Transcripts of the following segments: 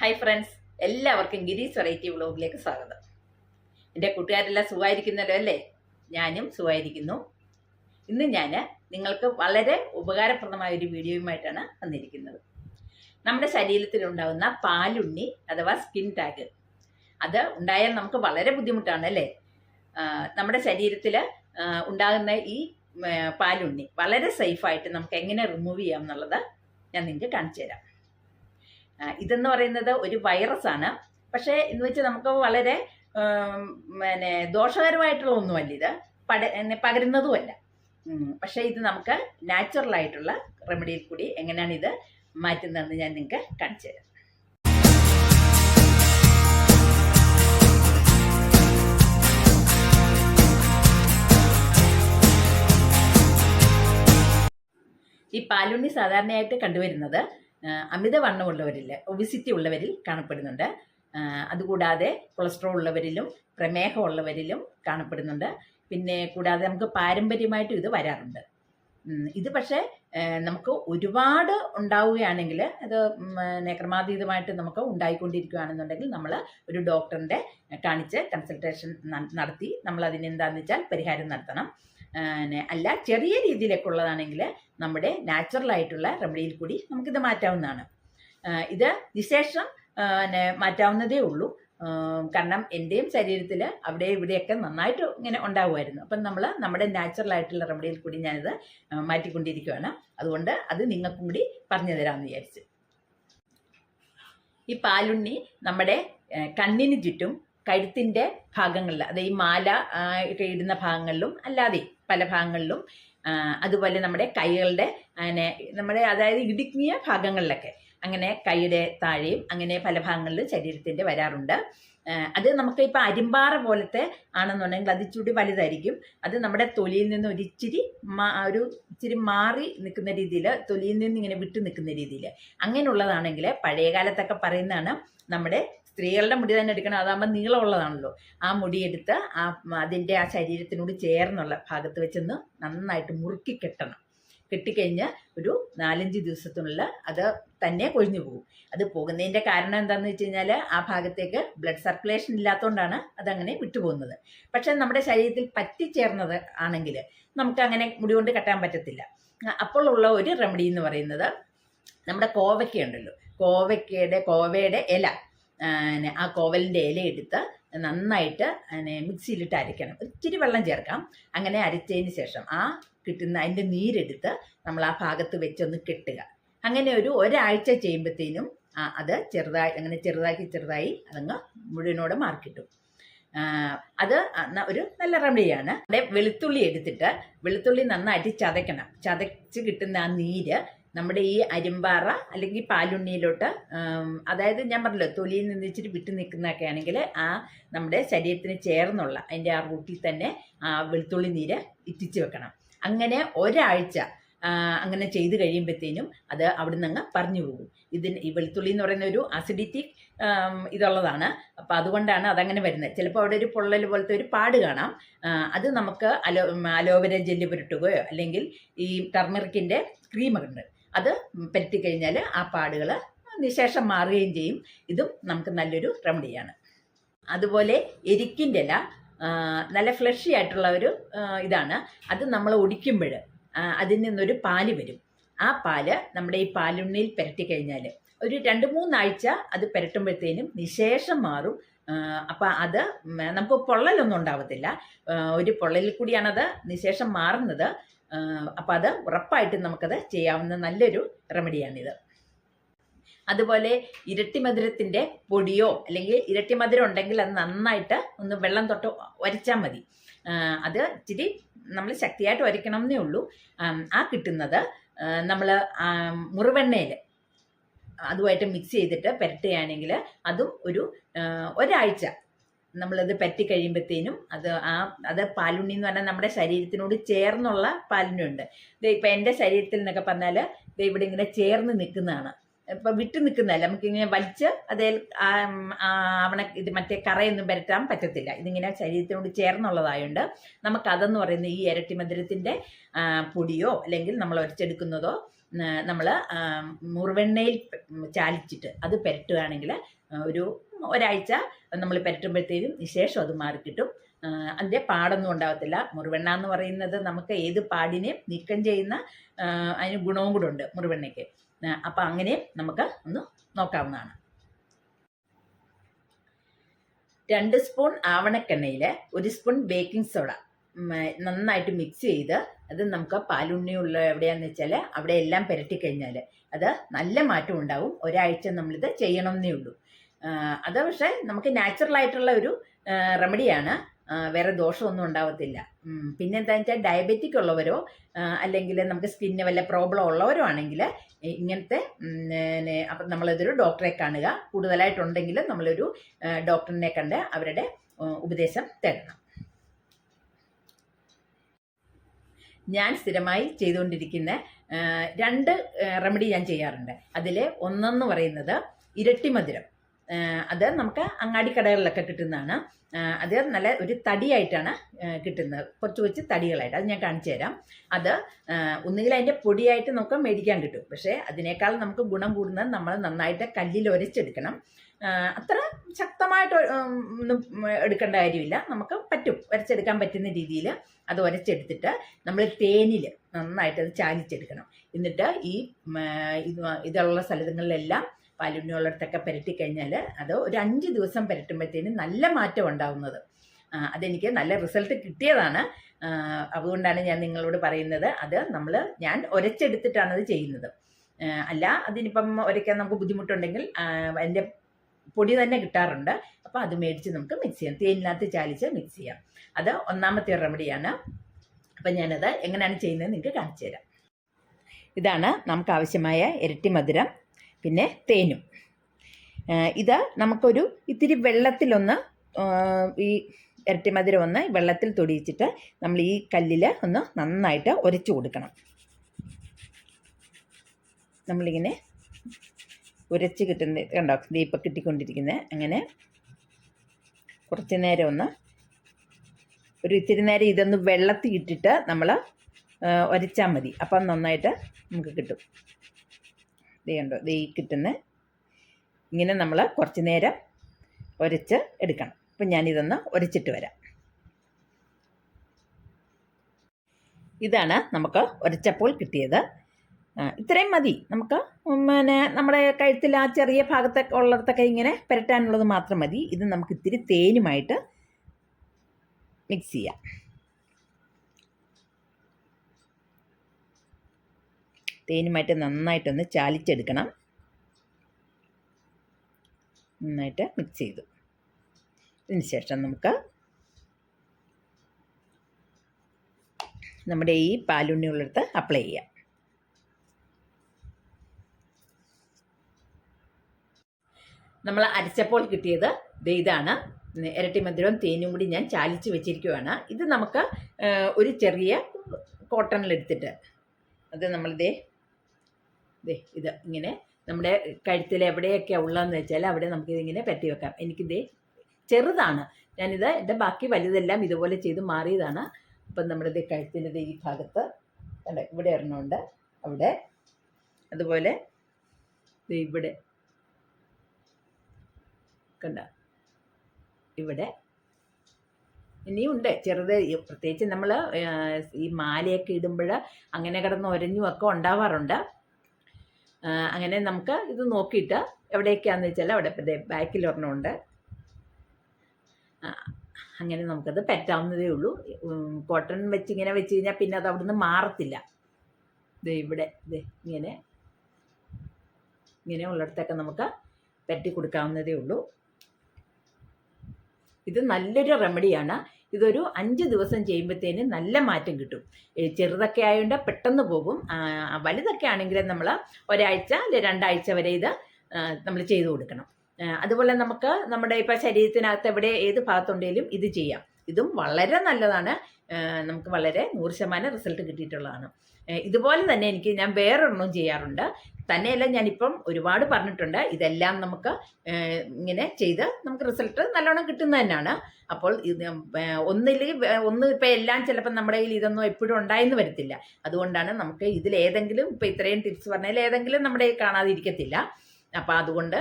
Hi friends എല്ലാവർക്കും ഗിരീസ് variety വ്ളോഗിലേക്ക് സ്വാഗതം. എന്റെ കൂട്ടുകാരെല്ലാം സുഖമായിരിക്കുന്നല്ലോ അല്ലേ? ഞാനും സുഖമായിരിക്കുന്നു. ഇന്ന് ഞാൻ നിങ്ങൾക്ക് വളരെ ഉപകാരപ്രദമായ ഒരു വീഡിയോയുമായിട്ടാണ് വന്നിരിക്കുന്നത്. നമ്മുടെ ശരീരത്തിലുണ്ടാകുന്ന പാലുണ്ണി അഥവാ സ്കിൻ ടാഗ് അത് ഉണ്ടായാൽ നമുക്ക് വളരെ ബുദ്ധിമുട്ടാണ് അല്ലേ? നമ്മുടെ ശരീരത്തിൽ ഉണ്ടാകുന്ന ഈ പാലുണ്ണി വളരെ സേഫായിട്ട് നമുക്ക് എങ്ങനെ റിമൂവ് ചെയ്യാം എന്നുള്ളത് ഞാൻ നിങ്ങൾക്ക് കാണിച്ചു തരാം ഇതെന്ന് പറയുന്നത് ഒരു വൈറസ് ആണ് പക്ഷേ എന്ന് വെച്ച് നമുക്ക് വളരെ പിന്നെ ദോഷകരമായിട്ടുള്ള ഒന്നുമല്ല ഇത്. പട പകരുന്നതുമല്ല പക്ഷേ ഇത് നമുക്ക് നാച്ചുറൽ ആയിട്ടുള്ള റെമഡിയിൽ കൂടി എങ്ങനെയാണ് ഇത് മാറ്റുന്നതെന്ന് ഞാൻ നിങ്ങൾക്ക് കാണിച്ചു തരാം. ഈ പാലുണ്ണി സാധാരണയായിട്ട് കണ്ടുവരുന്നത് അമിതവണ്ണമുള്ളവരിൽ ഒബിസിറ്റി ഉള്ളവരിൽ കാണപ്പെടുന്നുണ്ട്. അതുകൂടാതെ കൊളസ്ട്രോൾ ഉള്ളവരിലും പ്രമേഹമുള്ളവരിലും കാണപ്പെടുന്നുണ്ട്. പിന്നെ കൂടാതെ നമുക്ക് പാരമ്പര്യമായിട്ടും ഇത് വരാറുണ്ട്. ഇത് പക്ഷേ നമുക്ക് ഒരുപാട് ഉണ്ടാവുകയാണെങ്കിൽ അത് നേക്രമാതീതമായിട്ട് നമുക്ക് ഉണ്ടായിക്കൊണ്ടിരിക്കുകയാണെന്നുണ്ടെങ്കിൽ നമ്മൾ ഒരു ഡോക്ടറിന്റെ കാണിച്ച് കൺസൾട്ടേഷൻ നടത്തി നമ്മൾ അതിന് എന്താണെന്ന് വെച്ചാൽ പരിഹാരം നടത്തണം. അല്ല ചെറിയ രീതിയിലൊക്കെ ഉള്ളതാണെങ്കിൽ നമ്മുടെ നാച്ചുറൽ ആയിട്ടുള്ള റെമഡിയിൽ കൂടി നമുക്കിത് മാറ്റാവുന്നതാണ്. ഇത് വിശേഷം പിന്നെ മാറ്റാവുന്നതേ ഉള്ളൂ. കാരണം എന്റെയും ശരീരത്തിൽ അവിടെ ഇവിടെയൊക്കെ നന്നായിട്ട് ഇങ്ങനെ ഉണ്ടാവുമായിരുന്നു. അപ്പം നമ്മൾ നമ്മുടെ നാച്ചുറൽ ആയിട്ടുള്ള റെമഡിയിൽ കൂടി ഞാനിത് മാറ്റിക്കൊണ്ടിരിക്കുകയാണ് അതുകൊണ്ട് അത് നിങ്ങൾക്കും കൂടി പറഞ്ഞു തരാമെന്ന് വിചാരിച്ചു. ഈ പാലുണ്ണി നമ്മുടെ കണ്ണിന് ചുറ്റും കഴുത്തിന്റെ ഭാഗങ്ങളിൽ അത് ഈ മാല ഇടുന്ന ഭാഗങ്ങളിലും അല്ലാതെ പല ഭാഗങ്ങളിലും അതുപോലെ നമ്മുടെ കൈകളുടെ അങ്ങനെ നമ്മുടെ അതായത് ഇടുങ്ങിയ ഭാഗങ്ങളിലൊക്കെ അങ്ങനെ കൈയുടെ താഴെയും അങ്ങനെ പല ഭാഗങ്ങളിലും ശരീരത്തിന്റെ വരാറുണ്ട്. അത് നമുക്ക് ഇപ്പോൾ അരിമ്പാറ പോലത്തെ ആണെന്നുണ്ടെങ്കിൽ അത് ചൂടി വലുതായിരിക്കും. അത് നമ്മുടെ തൊലിയിൽ നിന്ന് ഒരു ഇച്ചിരി മാ- ഒരു ഇച്ചിരി മാറി നിൽക്കുന്ന രീതിയിൽ തൊലിയിൽ നിന്ന് ഇങ്ങനെ വിട്ടു നിൽക്കുന്ന രീതിയിൽ. അങ്ങനെയുള്ളതാണെങ്കിൽ പഴയ കാലത്തൊക്കെ പറയുന്നതാണ് നമ്മുടെ സ്ത്രീകളുടെ മുടി തന്നെ എടുക്കണം. അതാകുമ്പോൾ നീളമുള്ളതാണല്ലോ. ആ മുടിയെടുത്ത് ആ അതിന്റെ ആ ശരീരത്തിനോട് ചേർന്നുള്ള ഭാഗത്ത് വെച്ചൊന്ന് നന്നായിട്ട് മുറുക്കി കെട്ടണം. കെട്ടിക്കഴിഞ്ഞ് ഒരു നാലഞ്ച് ദിവസത്തിനുള്ള അത് തന്നെ കൊഴിഞ്ഞു പോകും. അത് പോകുന്നതിന്റെ കാരണം എന്താണെന്ന് വെച്ച് കഴിഞ്ഞാൽ ആ ഭാഗത്തേക്ക് ബ്ലഡ് സർക്കുലേഷൻ ഇല്ലാത്തതുകൊണ്ടാണ് അതങ്ങനെ വിട്ടുപോകുന്നത്. പക്ഷേ നമ്മുടെ ശരീരത്തിൽ പറ്റിച്ചേർന്നത് ആണെങ്കിൽ നമുക്ക് അങ്ങനെ മുടി കൊണ്ട് കെട്ടാൻ പറ്റത്തില്ല. അപ്പോൾ ഉള്ള ഒരു റെമഡി എന്ന് പറയുന്നത് നമ്മുടെ കോവയ്ക്ക ഉണ്ടല്ലോ. കോവയ്ക്കയുടെ കോവയുടെ ഇല. ആ, കോവലിന്റെ ഇല എടുത്ത് നന്നായിട്ട് മിക്സിയിലിട്ട് അരയ്ക്കണം ഒത്തിരി വെള്ളം ചേർക്കാം. അങ്ങനെ അരച്ചതിന് ശേഷം ആ കിട്ടുന്ന അതിന്റെ നീരെടുത്ത് നമ്മൾ ആ ഭാഗത്ത് വെച്ചൊന്ന് കെട്ടുക. അങ്ങനെ ഒരു ഒരാഴ്ച ചെയ്യുമ്പോഴത്തേനും അത് ചെറുതായി അങ്ങനെ ചെറുതാക്കി ചെറുതായി അതങ്ങ് മുഴുവനോടെ മാർക്കിട്ടും അത് ഒരു നല്ല റെമഡിയാണ്. അവിടെ വെളുത്തുള്ളി എടുത്തിട്ട് വെളുത്തുള്ളി നന്നായിട്ട് ചതയ്ക്കണം. ചതച്ച് കിട്ടുന്ന ആ നീര് നമ്മുടെ ഈ അരിമ്പാറ അല്ലെങ്കിൽ പാലുണ്ണിയിലോട്ട് അതായത് ഞാൻ പറഞ്ഞല്ലോ തൊലിയിൽ നിന്ന് ഇച്ചിരി വിട്ടു നിൽക്കുന്നതൊക്കെ ആണെങ്കിൽ ആ നമ്മുടെ ശരീരത്തിന് ചേർന്നുള്ള അതിന്റെ ആ റൂട്ടിൽ തന്നെ ആ വെളുത്തുള്ളി നീര് ഇറ്റിച്ച് വെക്കണം. അങ്ങനെ ഒരാഴ്ച അങ്ങനെ ചെയ്ത് കഴിയുമ്പോഴത്തേനും അത് അവിടെ നിന്ന് അങ്ങ് പറഞ്ഞു പോകും. ഇതിന് ഈ വെളുത്തുള്ളി എന്ന് പറയുന്ന ഒരു അസിഡിറ്റി ഇതുള്ളതാണ്. അപ്പം അതുകൊണ്ടാണ് അതങ്ങനെ വരുന്നത്. ചിലപ്പോൾ അവിടെ ഒരു പൊള്ളൽ പോലത്തെ ഒരു പാട് കാണാം. അത് നമുക്ക് അലോ അലോവര ജെല്ല് പുരട്ടുകയോ അല്ലെങ്കിൽ ഈ ടർമറിക്കിന്റെ ക്രീമൊക്കെ ഉണ്ട്. അത് പുരട്ടി കഴിഞ്ഞാൽ ആ പാടുകൾ നിശേഷം മാറുകയും ചെയ്യും. ഇതും നമുക്ക് നല്ലൊരു റെമഡിയാണ്. അതുപോലെ എരിക്കിന്റെ ഇല നല്ല ഫ്ലഷി ആയിട്ടുള്ള ഒരു ഇതാണ്. അത് നമ്മൾ ഒടിക്കുമ്പോൾ അതിൽ നിന്നൊരു പാൽ വരും. ആ പാൽ നമ്മുടെ ഈ പാലുണ്ണിയിൽ പുരട്ടി കഴിഞ്ഞാൽ ഒരു രണ്ട് മൂന്നാഴ്ച അത് പുരട്ടുമ്പോഴത്തേനും നിശേഷം മാറും. അപ്പം അത് നമുക്ക് പൊള്ളലൊന്നും ഉണ്ടാവത്തില്ല. ഒരു പൊള്ളലിൽ കൂടിയാണത് നിശേഷം മാറുന്നത്. അപ്പം അത് ഉറപ്പായിട്ടും നമുക്കത് ചെയ്യാവുന്ന നല്ലൊരു റെമഡിയാണിത്. അതുപോലെ ഇരട്ടി മധുരത്തിന്റെ പൊടിയോ അല്ലെങ്കിൽ ഇരട്ടി മധുരം ഉണ്ടെങ്കിൽ അത് നന്നായിട്ട് ഒന്ന് വെള്ളം തൊട്ട് ഉരച്ചാൽ മതി. അത് ഇച്ചിരി നമ്മൾ ശക്തിയായിട്ട് ഉരയ്ക്കണം എന്നേ ഉള്ളൂ. ആ കിട്ടുന്നത് നമ്മൾ മുറിവെണ്ണയിൽ അതുമായിട്ട് മിക്സ് ചെയ്തിട്ട് പുരട്ടുകയാണെങ്കിൽ അതും ഒരു ഒരാഴ്ച നമ്മളത് പറ്റി കഴിയുമ്പോഴത്തേനും അത് ആ അത് പാലുണ്ണി എന്ന് പറഞ്ഞാൽ നമ്മുടെ ശരീരത്തിനോട് ചേർന്നുള്ള പാലുണ്ണിയുണ്ട് ഇത് ഇപ്പം എന്റെ ശരീരത്തിൽ എന്നൊക്കെ പറഞ്ഞാൽ ഇത് ഇവിടെ ഇങ്ങനെ ചേർന്ന് നിൽക്കുന്നതാണ്. ഇപ്പം വിട്ട് നിൽക്കുന്നതല്ല. നമുക്കിങ്ങനെ വലിച്ച് അതേ അവണ ഇത് മറ്റേ കറയൊന്നും പരറ്റാൻ പറ്റത്തില്ല. ഇതിങ്ങനെ ശരീരത്തിനോട് ചേർന്നുള്ളതായതുകൊണ്ട് നമുക്കതെന്ന് പറയുന്ന ഈ ഇരട്ടി മധുരത്തിന്റെ പൊടിയോ അല്ലെങ്കിൽ നമ്മൾ ഒരച്ചെടുക്കുന്നതോ നമ്മൾ മുറിവെണ്ണയിൽ ചാലിച്ചിട്ട് അത് പെരട്ടുകയാണെങ്കിൽ ഒരു ഒരാഴ്ച നമ്മൾ പുരട്ടുമ്പോഴത്തേക്കും ശേഷം അത് മാറിക്കിട്ടും. അതിന്റെ പാടൊന്നും ഉണ്ടാകത്തില്ല മുറിവെണ്ണ എന്ന് പറയുന്നത് നമുക്ക് ഏത് പാടിനെയും നീക്കം ചെയ്യുന്ന അതിന് ഗുണവും കൂടെ ഉണ്ട് മുറിവെണ്ണയ്ക്ക്. അപ്പം അങ്ങനെയും നമുക്ക് ഒന്ന് നോക്കാവുന്നതാണ്. രണ്ട് സ്പൂൺ ആവണക്കെണ്ണയിൽ ഒരു സ്പൂൺ ബേക്കിംഗ് സോഡ നന്നായിട്ട് മിക്സ് ചെയ്ത് അത് നമുക്ക് പാലുണ്ണിയുള്ള എവിടെയാന്ന് വെച്ചാൽ അവിടെ എല്ലാം പുരട്ടി അത് നല്ല മാറ്റം ഉണ്ടാവും. ഒരാഴ്ച നമ്മളിത് ചെയ്യണമെന്നേ ഉള്ളൂ. അത് പക്ഷേ നമുക്ക് നാച്ചുറൽ ആയിട്ടുള്ള ഒരു റെമഡിയാണ് വേറെ ദോഷമൊന്നും ഉണ്ടാവത്തില്ല. പിന്നെ എന്താണെന്ന് വെച്ചാൽ ഡയബറ്റിക് ഉള്ളവരോ അല്ലെങ്കിൽ നമുക്ക് സ്കിന്നിന് വല്ല പ്രോബ്ലം ഉള്ളവരോ ആണെങ്കിൽ ഇങ്ങനത്തെ അപ്പം നമ്മളിതൊരു ഡോക്ടറെ കാണുക. കൂടുതലായിട്ടുണ്ടെങ്കിൽ നമ്മളൊരു ഡോക്ടറിനെ കണ്ട് അവരുടെ ഉപദേശം തേടണം ഞാൻ സ്ഥിരമായി ചെയ്തുകൊണ്ടിരിക്കുന്ന രണ്ട് റെമഡി ഞാൻ ചെയ്യാറുണ്ട്. അതിൽ ഒന്നെന്ന് പറയുന്നത് ഇരട്ടി മധുരം. അത് നമുക്ക് അങ്ങാടിക്കടകളിലൊക്കെ കിട്ടുന്നതാണ്. ആ, അത് നല്ല ഒരു തടിയായിട്ടാണ് കിട്ടുന്നത്. കുറച്ച് കുറച്ച് തടികളായിട്ട്. അത് ഞാൻ കാണിച്ചു തരാം. അത് ഒന്നുകിൽ അതിന്റെ പൊടിയായിട്ട് നമുക്ക് മേടിക്കാൻ കിട്ടും. പക്ഷേ അതിനേക്കാൾ നമുക്ക് ഗുണം കൂടുന്നത് നമ്മൾ നന്നായിട്ട് കല്ലിൽ ഒരച്ചെടുക്കണം. അത്ര ശക്തമായിട്ട് ഒന്നും എടുക്കേണ്ട കാര്യമില്ല. നമുക്ക് പറ്റും. ഒരച്ചെടുക്കാൻ പറ്റുന്ന രീതിയിൽ അത് ഒരച്ചെടുത്തിട്ട് നമ്മൾ തേനിൽ നന്നായിട്ട് അത് ചാലിച്ചെടുക്കണം. എന്നിട്ട് ഈ ഇതുള്ള സ്ഥലങ്ങളിലെല്ലാം പാലുണ്ണിയുള്ളിടത്തൊക്കെ പുരട്ടി കഴിഞ്ഞാൽ അത് ഒരു അഞ്ച് ദിവസം പുരട്ടുമ്പോഴത്തേനും നല്ല മാറ്റം ഉണ്ടാവുന്നത്. അതെനിക്ക് നല്ല റിസൾട്ട് കിട്ടിയതാണ്. അതുകൊണ്ടാണ് ഞാൻ നിങ്ങളോട് പറയുന്നത്. അത് നമ്മൾ ഞാൻ ഒരച്ചെടുത്തിട്ടാണ് അത് ചെയ്യുന്നത്. അല്ല അതിനിപ്പം ഒരയ്ക്കാൻ നമുക്ക് ബുദ്ധിമുട്ടുണ്ടെങ്കിൽ എന്റെ പൊടി തന്നെ കിട്ടാറുണ്ട്. അപ്പോൾ അത് മേടിച്ച് നമുക്ക് മിക്സ് ചെയ്യാം. തേനിനകത്ത് ചാലിച്ച് മിക്സ് ചെയ്യാം. അത് ഒന്നാമത്തെ റെമഡിയാണ് അപ്പം ഞാനത് എങ്ങനെയാണ് ചെയ്യുന്നത് നിങ്ങൾക്ക് കാണിച്ചു തരാം. ഇതാണ് നമുക്ക് ആവശ്യമായ ഇരട്ടി മധുരം. പിന്നെ തേനും. ഇത് നമുക്കൊരു ഇത്തിരി വെള്ളത്തിലൊന്ന് ഈ ഇരട്ടി മധുരം ഒന്ന് വെള്ളത്തിൽ തൊടിയിച്ചിട്ട് നമ്മൾ ഈ കല്ലിൽ ഒന്ന് നന്നായിട്ട് ഉരച്ചു കൊടുക്കണം. നമ്മളിങ്ങനെ ഉരച്ച് കിട്ടുന്ന കണ്ടോ ദീപം കിട്ടിക്കൊണ്ടിരിക്കുന്നത് അങ്ങനെ കുറച്ച് നേരം ഒന്ന് ഒരു ഇത്തിരി നേരം ഇതൊന്ന് വെള്ളത്തിൽ ഇട്ടിട്ട് നമ്മൾ ഉരച്ചാൽ മതി. അപ്പം നന്നായിട്ട് നമുക്ക് കിട്ടും. ദേ ഉണ്ടോ ദേ കിട്ടുന്ന. ഇങ്ങനെ നമ്മൾ കുറച്ച് നേരം ഉരച്ച് എടുക്കണം. അപ്പം ഞാനിതൊന്ന് ഉരച്ചിട്ട് വരാം. ഇതാണ് നമുക്ക് ഉരച്ചപ്പോൾ കിട്ടിയത്. ഇത്രയും മതി. നമുക്ക് പിന്നെ നമ്മുടെ കഴുത്തിൽ ആ ചെറിയ ഭാഗത്തൊക്കെ ഉള്ളിടത്തൊക്കെ ഇങ്ങനെ പുരട്ടാനുള്ളത് മാത്രം മതി. ഇത് നമുക്ക് ഇത്തിരി തേനുമായിട്ട് മിക്സ് ചെയ്യാം. തേനുമായിട്ട് നന്നായിട്ടൊന്ന് ചാലിച്ചെടുക്കണം. നന്നായിട്ട് മിക്സ് ചെയ്തു. ഇതിന് ശേഷം നമുക്ക് നമ്മുടെ ഈ പാലുണ്ണി ഉള്ളിടത്ത് അപ്ലൈ ചെയ്യാം. നമ്മൾ അരച്ചപ്പോൾ കിട്ടിയത് ഇതാണ്. ഇരട്ടി മധുരവും തേനും കൂടി ഞാൻ ചാലിച്ച് വെച്ചിരിക്കുവാണ്. ഇത് നമുക്ക് ഒരു ചെറിയ കോട്ടണിലെടുത്തിട്ട് അത് നമ്മൾ ദേ ഇത് ഇങ്ങനെ നമ്മുടെ കഴുത്തിൽ എവിടെയൊക്കെ ഉള്ളതെന്ന് വെച്ചാൽ അവിടെ നമുക്കിതിങ്ങനെ പറ്റി വെക്കാം. എനിക്കിതേ ചെറുതാണ്. ഞാനിത് എന്റെ ബാക്കി വലുതെല്ലാം ഇതുപോലെ ചെയ്ത് മാറിയതാണ്. അപ്പം നമ്മുടെ ദേ കഴുത്തിന്റെ ഈ ഭാഗത്ത് കണ്ടോ ഇവിടെ ഒരെണ്ണമുണ്ട്. അവിടെ അതുപോലെ ഇവിടെ കണ്ട ഇവിടെ ഇനിയുണ്ട് ചെറുത് പ്രത്യേകിച്ച് നമ്മൾ ഈ മാലയൊക്കെ ഇടുമ്പോൾ അങ്ങനെ കിടന്ന് ഒരഞ്ഞുമൊക്കെ ഉണ്ടാവാറുണ്ട്. അങ്ങനെ നമുക്ക് ഇത് നോക്കിയിട്ട് എവിടേക്കാന്ന് വെച്ചാൽ അവിടെ ബാക്കിൽ ഒരെണ്ണമുണ്ട്. അങ്ങനെ നമുക്കത് പറ്റാവുന്നതേ ഉള്ളൂ. കോട്ടൺ വെച്ച് ഇങ്ങനെ വെച്ച് കഴിഞ്ഞാൽ പിന്നെ അത് അവിടുന്ന് മാറത്തില്ല. ഇത് ഇവിടെ ഇത് ഇങ്ങനെ. ഇങ്ങനെ ഉള്ളിടത്തൊക്കെ നമുക്ക് പറ്റി കൊടുക്കാവുന്നതേ ഉള്ളൂ. ഇത് നല്ലൊരു റെമഡിയാണ് ഇതൊരു അഞ്ച് ദിവസം ചെയ്യുമ്പോഴത്തേന് നല്ല മാറ്റം കിട്ടും. ചെറുതൊക്കെ ആയതുകൊണ്ട് പെട്ടെന്ന് പോകും. വലുതൊക്കെ ആണെങ്കിൽ നമ്മൾ ഒരാഴ്ച അല്ലെ രണ്ടാഴ്ച വരെ ഇത് നമ്മൾ ചെയ്തു കൊടുക്കണം. അതുപോലെ നമുക്ക് നമ്മുടെ ഇപ്പോൾ ശരീരത്തിനകത്ത് എവിടെ ഏത് ഭാഗത്തുണ്ടെങ്കിലും ഇത് ചെയ്യാം. ഇതും വളരെ നല്ലതാണ്. നമുക്ക് വളരെ നൂറ് ശതമാനം റിസൾട്ട് കിട്ടിയിട്ടുള്ളതാണ്. ഇതുപോലെ തന്നെ എനിക്ക് ഞാൻ വേറൊരെണ്ണം ചെയ്യാറുണ്ട്. തന്നെയല്ല ഞാനിപ്പം ഒരുപാട് പറഞ്ഞിട്ടുണ്ട്. ഇതെല്ലാം നമുക്ക് ഇങ്ങനെ ചെയ്ത് നമുക്ക് റിസൾട്ട് നല്ലോണം കിട്ടുന്ന തന്നെയാണ്. അപ്പോൾ ഇത് ഒന്നിൽ ഒന്ന് ഇപ്പം എല്ലാം ചിലപ്പോൾ നമ്മുടെ കയ്യിൽ ഇതൊന്നും എപ്പോഴും ഉണ്ടായെന്ന് വരത്തില്ല. അതുകൊണ്ടാണ് നമുക്ക് ഇതിൽ ഏതെങ്കിലും ഇപ്പം ഇത്രയും ടിപ്സ് പറഞ്ഞാൽ ഏതെങ്കിലും നമ്മുടെ കാണാതിരിക്കത്തില്ല. അപ്പോൾ അതുകൊണ്ട്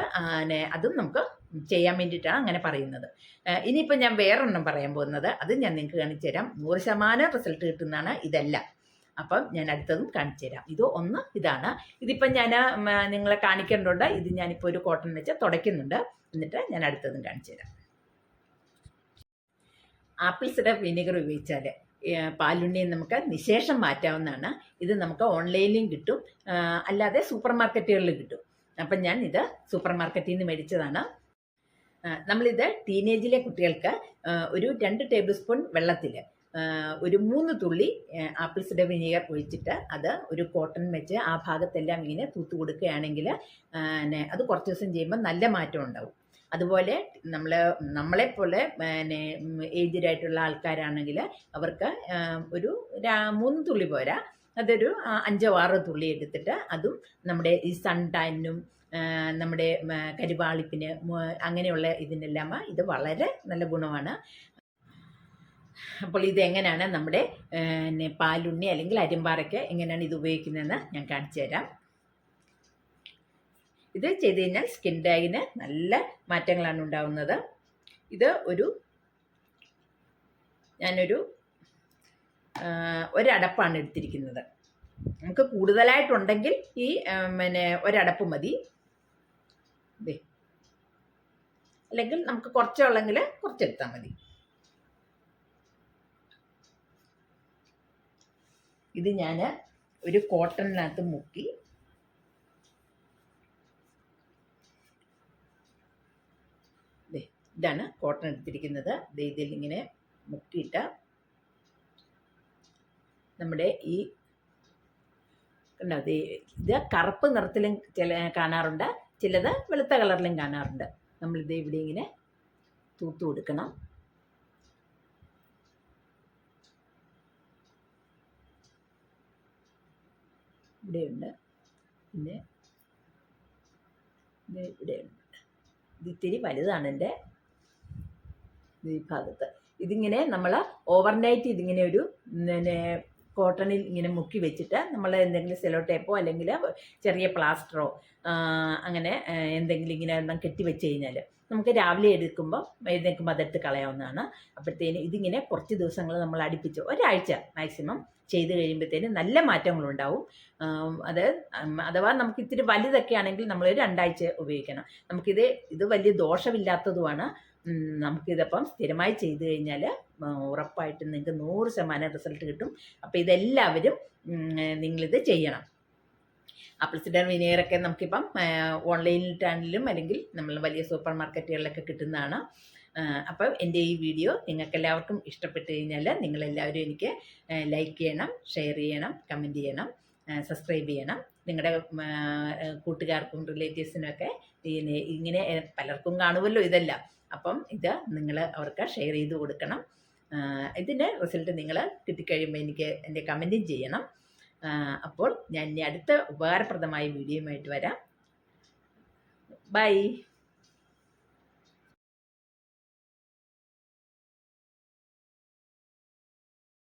അതും നമുക്ക് ചെയ്യാൻ വേണ്ടിയിട്ടാണ് അങ്ങനെ പറയുന്നത്. ഇനിയിപ്പോൾ ഞാൻ വേറൊന്നും പറയാൻ പോകുന്നത്. അത് ഞാൻ നിങ്ങൾക്ക് കാണിച്ചു തരാം. നൂറ് ശതമാനം റിസൾട്ട് കിട്ടുന്നതാണ് ഇതല്ല. അപ്പം ഞാൻ അടുത്തതും കാണിച്ചു തരാം. ഇത് ഒന്ന് ഇതാണ്. ഇതിപ്പം ഞാൻ നിങ്ങളെ കാണിക്കേണ്ടതുണ്ട്. ഇത് ഞാനിപ്പോൾ ഒരു കോട്ടൺ വെച്ച് തുടയ്ക്കുന്നുണ്ട്. എന്നിട്ട് ഞാൻ അടുത്തതും കാണിച്ചു തരാം. ആപ്പിൾ വിനെഗർ ഉപയോഗിച്ചാൽ പാലുണ്ണിയെ നമുക്ക് നിശേഷം മാറ്റാവുന്നതാണ്. ഇത് നമുക്ക് ഓൺലൈനിലും കിട്ടും. അല്ലാതെ സൂപ്പർ മാർക്കറ്റുകളിൽ കിട്ടും. അപ്പം ഞാൻ ഇത് സൂപ്പർ മാർക്കറ്റിൽ നിന്ന് മേടിച്ചതാണ്. നമ്മളിത് ടീനേജിലെ കുട്ടികൾക്ക് ഒരു രണ്ട് ടേബിൾ സ്പൂൺ വെള്ളത്തിൽ ഒരു മൂന്ന് തുള്ളി ആപ്പിൾ സിഡർ വിനീഗർ ഒഴിച്ചിട്ട് അത് ഒരു കോട്ടൺ വെച്ച് ആ ഭാഗത്തെല്ലാം ഇങ്ങനെ തൂത്ത് കൊടുക്കുകയാണെങ്കിൽ പിന്നെ അത് കുറച്ച് ദിവസം ചെയ്യുമ്പോൾ നല്ല മാറ്റം ഉണ്ടാവും. അതുപോലെ നമ്മൾ നമ്മളെപ്പോലെ പിന്നെ ഏജ്ഡ് ആയിട്ടുള്ള ആൾക്കാരാണെങ്കിൽ അവർക്ക് ഒരു മൂന്ന് തുള്ളി പോരാ. അതൊരു അഞ്ചോ ആറോ തുള്ളി എടുത്തിട്ട് അതും നമ്മുടെ ഈ സൺ ടാനിനും ആ, നമ്മുടെ കരിവാളിപ്പിന് അങ്ങനെയുള്ള ഇതിനെല്ലാം ഇത് വളരെ നല്ല ഗുണമാണ്. അപ്പോൾ ഇതെങ്ങനെയാണ് നമ്മുടെ പിന്നെ പാലുണ്ണി അല്ലെങ്കിൽ അരിമ്പാറയ്ക്ക് എങ്ങനെയാണ് ഇത് ഉപയോഗിക്കുന്നതെന്ന് ഞാൻ കാണിച്ചു തരാം. ഇത് ചെയ്ത് കഴിഞ്ഞാൽ സ്കിൻ ടാഗിന് നല്ല മാറ്റങ്ങളാണ് ഉണ്ടാവുന്നത്. ഇത് ഒരു ഞാനൊരു ഒരടപ്പാണ് എടുത്തിരിക്കുന്നത്. നമുക്ക് കൂടുതലായിട്ടുണ്ടെങ്കിൽ ഈ പിന്നെ ഒരടപ്പ് മതി ദേ. അല്ലെങ്കിൽ നമുക്ക് കുറച്ചുള്ളെങ്കിൽ കുറച്ചെടുത്താൽ മതി. ഇത് ഞാൻ ഒരു കോട്ടണിനകത്ത് മുക്കി ഇതാണ് കോട്ടൺ എടുത്തിരിക്കുന്നത്. ഇതിൽ ഇങ്ങനെ മുക്കിയിട്ട് നമ്മുടെ ഈ ഇത് കറുപ്പ് നിറത്തിലും ചില കാണാറുണ്ട് ചിലത് വെളുത്ത കളറിലും കാണാറുണ്ട്. നമ്മളിത് ഇവിടെ ഇങ്ങനെ തൂത്ത് കൊടുക്കണം. ഇവിടെയുണ്ട്. പിന്നെ ഇത് ഇവിടെയുണ്ട്. ഇത് ഇത്തിരി വലുതാണ് എന്റെ ഈ ഭാഗത്ത്. ഇതിങ്ങനെ നമ്മൾ ഓവർനൈറ്റ് ഇതിങ്ങനെ ഒരു പിന്നെ കോട്ടണിൽ ഇങ്ങനെ മുക്കി വെച്ചിട്ട് നമ്മൾ എന്തെങ്കിലും സെലോ ടേപ്പോ അല്ലെങ്കിൽ ചെറിയ പ്ലാസ്റ്ററോ അങ്ങനെ എന്തെങ്കിലും ഇങ്ങനെ ഒരെണ്ണം കെട്ടി വെച്ച് കഴിഞ്ഞാൽ നമുക്ക് രാവിലെ എടുക്കുമ്പോൾ എഴുന്നേൽക്കുമ്പോൾ അതെടുത്ത് കളയാവുന്നതാണ്. അപ്പോഴത്തേന് ഇതിങ്ങനെ കുറച്ച് ദിവസങ്ങൾ നമ്മൾ അടുപ്പിച്ച് ഒരാഴ്ച മാക്സിമം ചെയ്ത് കഴിയുമ്പോഴത്തേന് നല്ല മാറ്റങ്ങളുണ്ടാവും. അത് അഥവാ നമുക്ക് ഇത്തിരി വലുതൊക്കെ ആണെങ്കിൽ നമ്മൾ രണ്ടാഴ്ച ഉപയോഗിക്കണം. നമുക്കിത് ഇത് വലിയ ദോഷമില്ലാത്തതുമാണ്. നമുക്കിതപ്പം സ്ഥിരമായി ചെയ്ത് കഴിഞ്ഞാൽ ഉറപ്പായിട്ടും നിങ്ങൾക്ക് നൂറ് ശതമാനം റിസൾട്ട് കിട്ടും. അപ്പോൾ ഇതെല്ലാവരും നിങ്ങളിത് ചെയ്യണം. ആപ്പിൾ സിഡർ വിനീഗറൊക്കെ നമുക്കിപ്പം ഓൺലൈനിലിട്ടാണെങ്കിലും അല്ലെങ്കിൽ നമ്മൾ വലിയ സൂപ്പർ മാർക്കറ്റുകളിലൊക്കെ കിട്ടുന്നതാണ്. അപ്പം എന്റെ ഈ വീഡിയോ നിങ്ങൾക്ക് എല്ലാവർക്കും ഇഷ്ടപ്പെട്ട് കഴിഞ്ഞാൽ നിങ്ങളെല്ലാവരും എനിക്ക് ലൈക്ക് ചെയ്യണം ഷെയർ ചെയ്യണം കമന്റ് ചെയ്യണം സബ്സ്ക്രൈബ് ചെയ്യണം. നിങ്ങളുടെ കൂട്ടുകാർക്കും റിലേറ്റീവ്സിനൊക്കെ ഇങ്ങനെ പലർക്കും കാണുമല്ലോ ഇതെല്ലാം. അപ്പം ഇത് നിങ്ങൾ അവർക്ക് ഷെയർ ചെയ്ത് കൊടുക്കണം. ഇതിന്റെ റിസൾട്ട് നിങ്ങൾ കിട്ടിക്കഴിയുമ്പോൾ എനിക്ക് എന്റെ കമന്റും ചെയ്യണം. അപ്പോൾ ഞാൻ ഇനി അടുത്ത ഉപകാരപ്രദമായ വീഡിയോയുമായിട്ട് വരാം. ബൈ